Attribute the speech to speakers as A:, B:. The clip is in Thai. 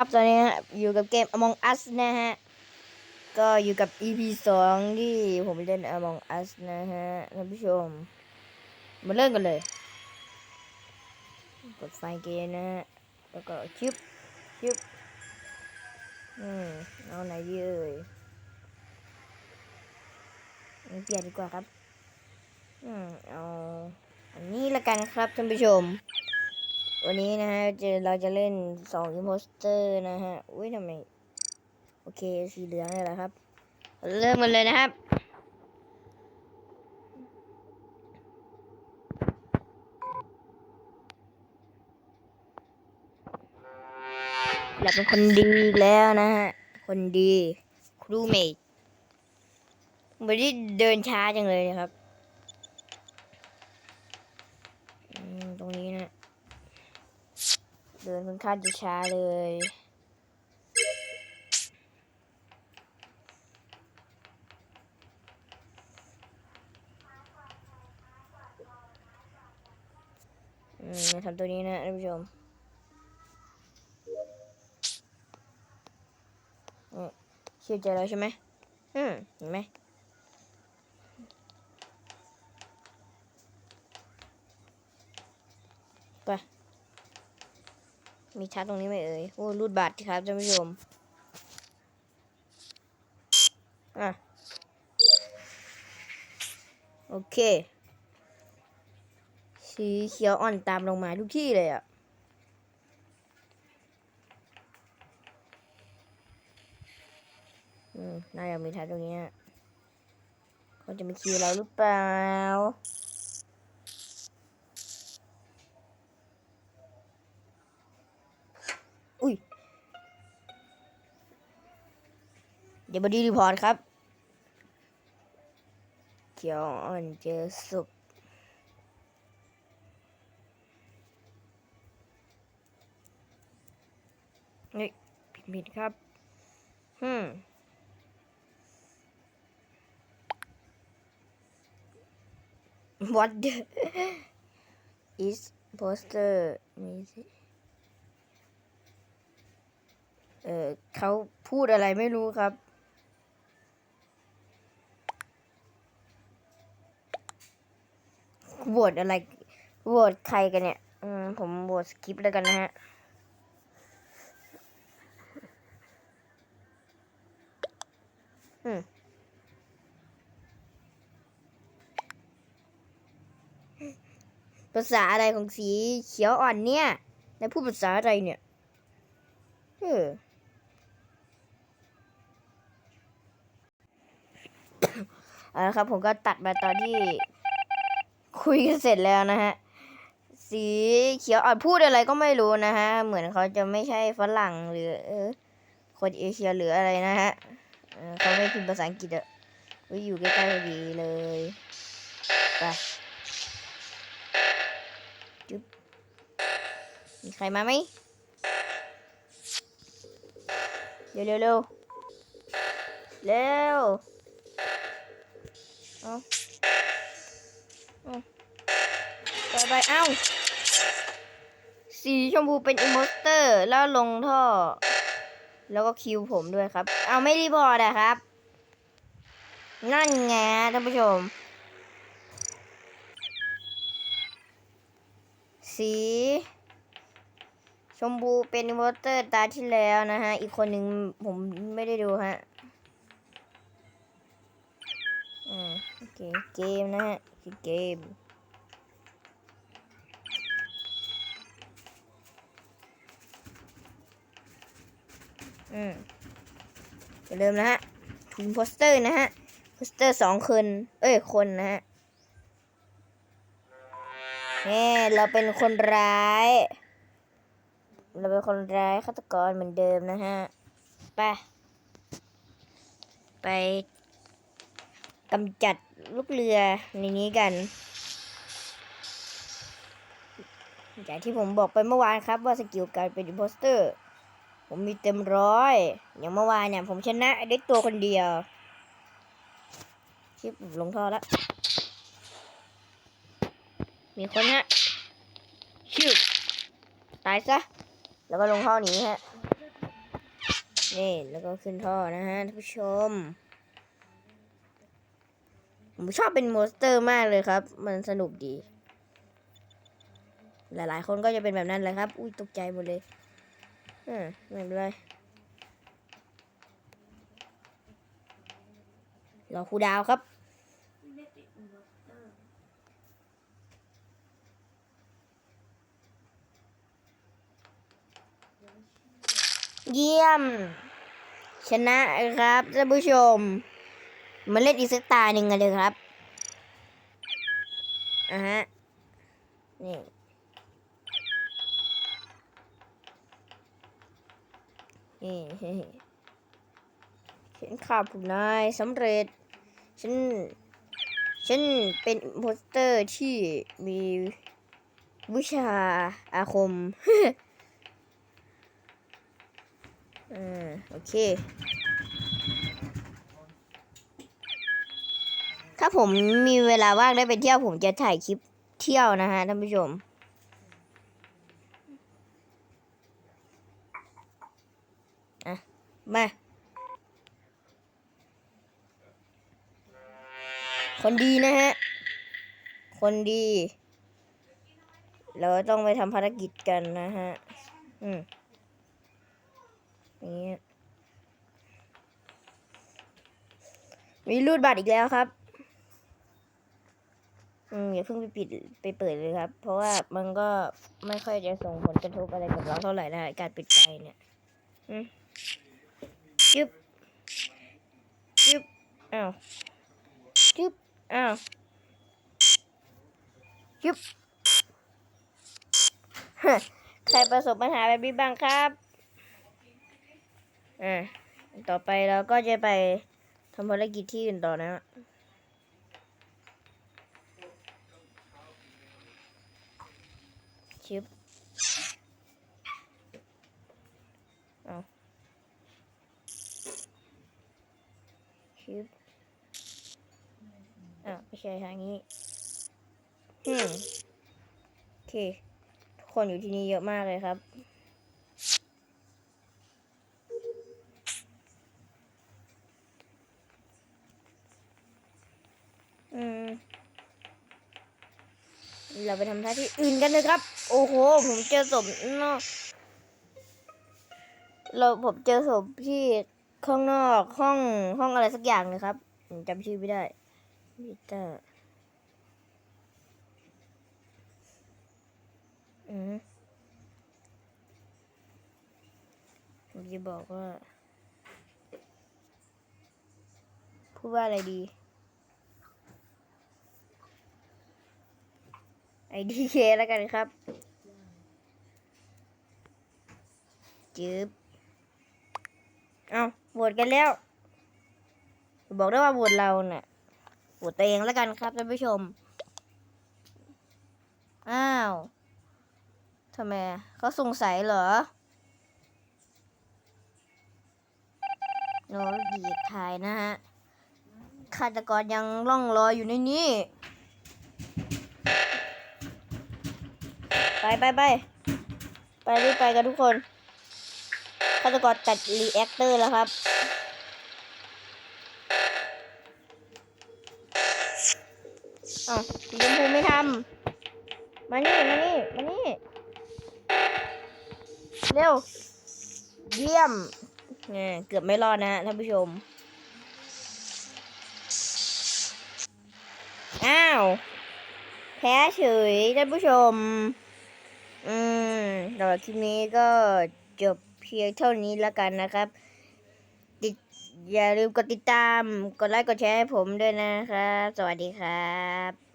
A: ครับตอนนี้ฮะอยู่กับเกม Among Us นะฮะ ก็อยู่กับ EP สองที่ผมเล่น Among Us นะฮะท่านผู้ชม มาเริ่มกันเลย กดไฟเกมนะฮะ แล้วก็ชิปชิปอืมเอาไหนดีเอ่ยเอาเปลี่ยนดีกว่าครับ อืมเอา อันนี้ละกันครับท่านผู้ชม วันนี้นะฮะจะเราจะเล่นสองอิมโพสเตอร์นะฮะ อุ้ยทำไม โอเค สีเหลืองเลยแหละครับ เริ่มกันเลยนะครับ เราเป็นคนดีแล้วนะฮะ คนดี ครูเมทไม่ได้เดินช้าจังเลยนะครับอืมตรงนี้นะ เดินค่ อนข้างจะช้าเลย อืมทำตัวนี้นะท่านผู้ชมอืมเชื่อใจแล้วใช่ไหมอืมเห็นไหม มีชาร์จตรงนี้ไหมเอ่ย โอ้รูดบัตรครับท่านผู้ชม อะ โอเค สีเขียวอ่อนตามลงมาทุกที่เลยอะอืมน่าจะมีชาร์จตรงนี้เขาจะมาคิวเราหรือเปล่า เดี๋ยวบอดี้รีพอร์ตครับ เขียวอ่อนเจอสุกเฮ้ยผิดผิดครับฮึม what the is poster มีสิเออเขาพูดอะไรไม่รู้ครับ โหวตอะไรโหวตใครกันเนี่ยอืมผมโหวตสกิปแล้วกันนะฮะอืมภาษาอะไรของสีเขียวอ่อนเนี่ยในพูดภาษาอะไรเนี่ยเออเอาละครับผมก็ตัดมาตอนที่ คุยกันเสร็จแล้วนะฮะ สีเขียวอ่อนพูดอะไรก็ไม่รู้นะฮะ เหมือนเขาจะไม่ใช่ฝรั่งหรือคนเอเชียหรืออะไรนะฮะเขาไม่พิมพ์ภาษาอังกฤษอะอุ๊ยอยู่ใกล้ๆพอดีเลยไปจุ๊บมีใครมาไหมเร็วเร็วเร็วเร็วเอา เอาไปเอ้า สีชมพูเป็นอิมโมสเตอร์ แล้วลงท่อ แล้วก็คิวผมด้วยครับ เอาไม่รีพอร์ตอะครับ นั่นไงท่านผู้ชม สีชมพูเป็นอิมโมสเตอร์ตาที่แล้วนะฮะ อีกคนหนึ่งผมไม่ได้ดูฮะ โอเคเกมนะฮะคือเกมอืมอย่าลืมนะฮะถุงโปสเตอร์นะฮะโปสเตอร์สองคน เอ้ยคนนะฮะนี่เราเป็นคนร้าย เราเป็นคนร้ายฆาตกรเหมือนเดิมนะฮะ ไป ไป กำจัดลูกเรือในนี้กัน อย่างที่ผมบอกไปเมื่อวานครับว่าสกิลการเป็นอิมโพสเตอร์ ผมมีเต็มร้อย อย่างเมื่อวานเนี่ย ผมชนะได้ตัวคนเดียวชิปลงท่อแล้ว มีคนฮะชื่อตายซะ แล้วก็ลงท่อหนีฮะ นี่ แล้วก็ขึ้นท่อนะฮะท่านผู้ชม ผมชอบเป็นโมสเตอร์มากเลยครับ มันสนุกดี หลายๆ คนก็จะเป็นแบบนั้นแหละครับ อุ้ยตกใจหมดเลยอ่าไม่เป็นไรรอครูดาวครับเยี่ยม ชนะครับท่านผู้ชม มาเล่นอีกสักตาหนึ่งกันเลยครับอะฮะ นี่นี่ฉันฆ่าผู้นายสำเร็จ ฉัน ฉันเป็นโพสเตอร์ที่มีวิชาอาคมอ่าโอเคาผมมีเวลาว่างได้ไปเที่ยวผมจะถ่ายคลิปเที่ยวนะฮะท่านผู้ชม อะ มา คนดีนะฮะ คนดี เราต้องไปทำภารกิจกันนะฮะ อืมอย่างเงี้ยมีรูดบัตรอีกแล้วครับ อืมอย่าเพิ่งไปปิดไปเปิดเลยครับ เพราะว่ามันก็ไม่ค่อยจะส่งผลกระทบอะไรกับเราเท่าไหร่นะการปิดไปเนี่ยอืมจึ๊บจึ๊บอ้าวจึ๊บอ้าวจึ๊บฮใครประสบปัญหาแบบนี้บ้างครับอ่าต่อไปเราก็จะไปทำภารกิจที่อื่นต่อนะฮะ ชิปเอาชิปอะไม่ใช่ทางนี้อืมโอเค ทุกคนอยู่ที่นี่เยอะมากเลยครับ อืม เราไปทำท่าที่อื่นกันเลยครับ โอ้โห ผมเจอศพนอกเราผมเจอศพที่ข้างนอกห้องห้องอะไรสักอย่างเลยครับจำชื่อไม่ได้มิเตอร์อืมผมจะบอกว่า พูดว่าอะไรดี ไอ ดีเคแล้วกันครับจึบเอาโหวตกันแล้ว บอกได้ว่าโหวตเราเนี่ยโหวตตัวเองแล้วกันครับท่านผู้ชม อ้าวทำไมเขาสงสัยเหรอโน้ตดีทายนะฮะฆาตกรยังล่องลอยอยู่ในนี้ ไปไปไปไปรีบไปกันทุกคนฆาตกรตัดรีแอคเตอร์แล้วครับอะสีชมพูไม่ทำ มานี่ มานี่ มานี่ เร็ว เยี่ยมเนี่ยเกือบไม่รอดนะท่านผู้ชม อ้าว แพ้เฉยท่านผู้ชม อืมสำหรับคลิปนี้ก็จบเพียงเท่านี้แล้วกันนะครับ ติดอย่าลืมกดติดตาม กดไลค์ กดแชร์ให้ผมด้วยนะครับ สวัสดีครับ